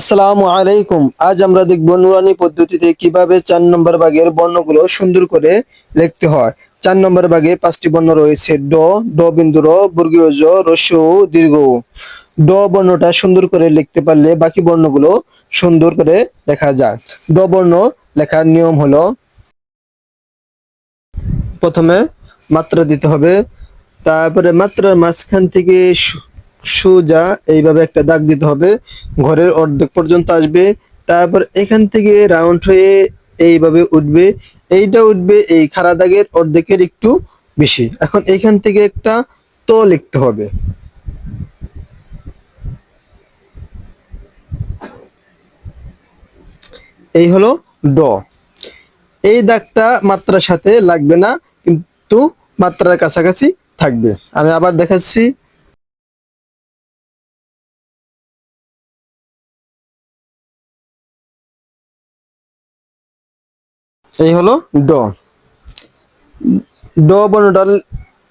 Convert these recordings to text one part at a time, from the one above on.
আসসালামু আলাইকুম। আজ আমরা দেখব নুরানি পদ্ধতিতে কীভাবে চার নম্বর ভাগের বর্ণগুলো সুন্দর করে লিখতে হয়। চার নম্বর ভাগে পাঁচটি বর্ণ রয়েছে। ড ড বিন্দু র রস্য, দীর্ঘ। ড বর্ণটা সুন্দর করে লিখতে পারলে বাকি বর্ণগুলো সুন্দর করে লেখা যায়। ড বর্ণ লেখার নিয়ম হলো, প্রথমে মাত্রা দিতে হবে, তারপরে মাত্রার মাঝখান থেকে সোজা এইভাবে একটা দাগ দিতে হবে। ঘরের অর্ধেক পর্যন্ত আসবে। তারপর এখান থেকে রাউন্ড হয়ে এইভাবে উঠবে। এইটা উঠবে এই খাড়া দাগের অর্ধেকের একটু বেশি। এখন এখান থেকে একটা তো লিখতে হবে। এই হলো ড। এই দাগটা মাত্রার সাথে লাগবে না, কিন্তু মাত্রার কাছাকাছি থাকবে। আমি আবার দেখাচ্ছি। এই হলো ড। ড বর্ণটা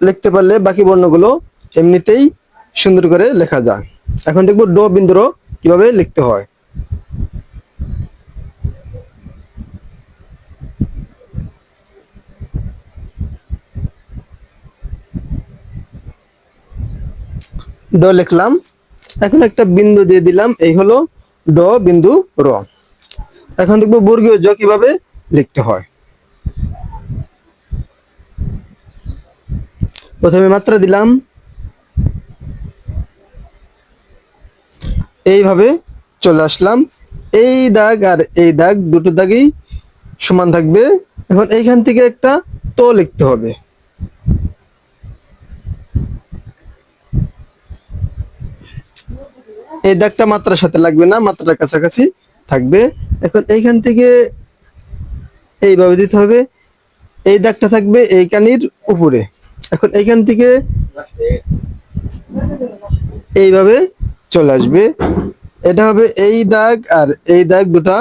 লিখতে পারলে বাকি বর্ণগুলো এমনিতেই সুন্দর করে লেখা যায়। এখন দেখব ড বিন্দুর কীভাবে লিখতে হয়। ড লিখলাম। এখন একটা বিন্দু দিয়ে দিলাম, এই হলো ড বিন্দু র। এখন দেখব বর্গীয় জ কীভাবে লিখতে হয়। প্রথমে মাত্রা দিলাম। এইভাবে চলে আসলাম। এই দাগ আর এই দাগ দুটো দাগই সমান থাকবে। এখন এইখান থেকে একটা তো লিখতে হবে। এই দাগটা মাত্রার সাথে লাগবে না, মাত্রার কাছাকাছি থাকবে। এখন এইখান থেকে এইভাবে দিতে হবে। এই দাগটা থাকবে এই কানির উপরে। এখন এইখান থেকে এইভাবে চলে আসবে। এটা হবে এই দাগ আর এই দাগ দুটা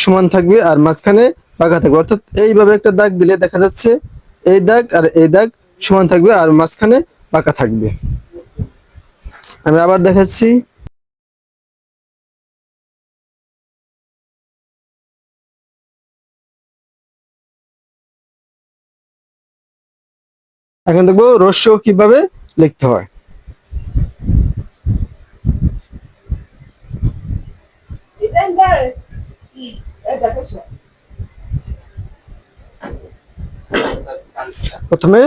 সমান থাকবে আর মাঝখানে বাঁকা থাকবে। অর্থাৎ এইভাবে একটা দাগ দিলে দেখা যাচ্ছে এই দাগ আর এই দাগ সমান থাকবে আর মাঝখানে বাঁকা থাকবে। আমি আবার দেখাচ্ছি। এখন দেখব রস্য কীভাবে লিখতে হয়। প্রথমে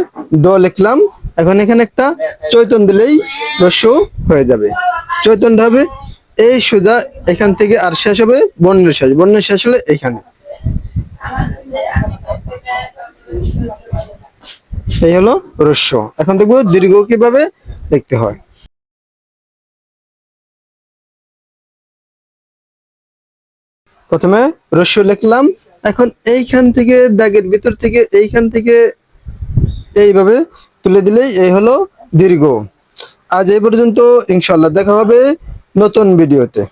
ড লিখলাম, এখন এখানে একটা চৈতন দিলেই রস্য হয়ে যাবে। চৈতনটা হবে, এই সোজা এখান থেকে আর শেষ হবে বর্ণের শেষ বর্ণের শেষ হলে এইখানে এই হলো রস্য। এখন দেখব দীর্ঘ কীভাবে লিখতে হয়। প্রথমে রস্য লিখলাম। এখন এইখান থেকে দাগের ভিতর থেকে এইখান থেকে এইভাবে তুলে দিলেই এই হলো দীর্ঘ। আজ এই পর্যন্ত ইনশাল্লাহ দেখা হবে নতুন ভিডিওতে।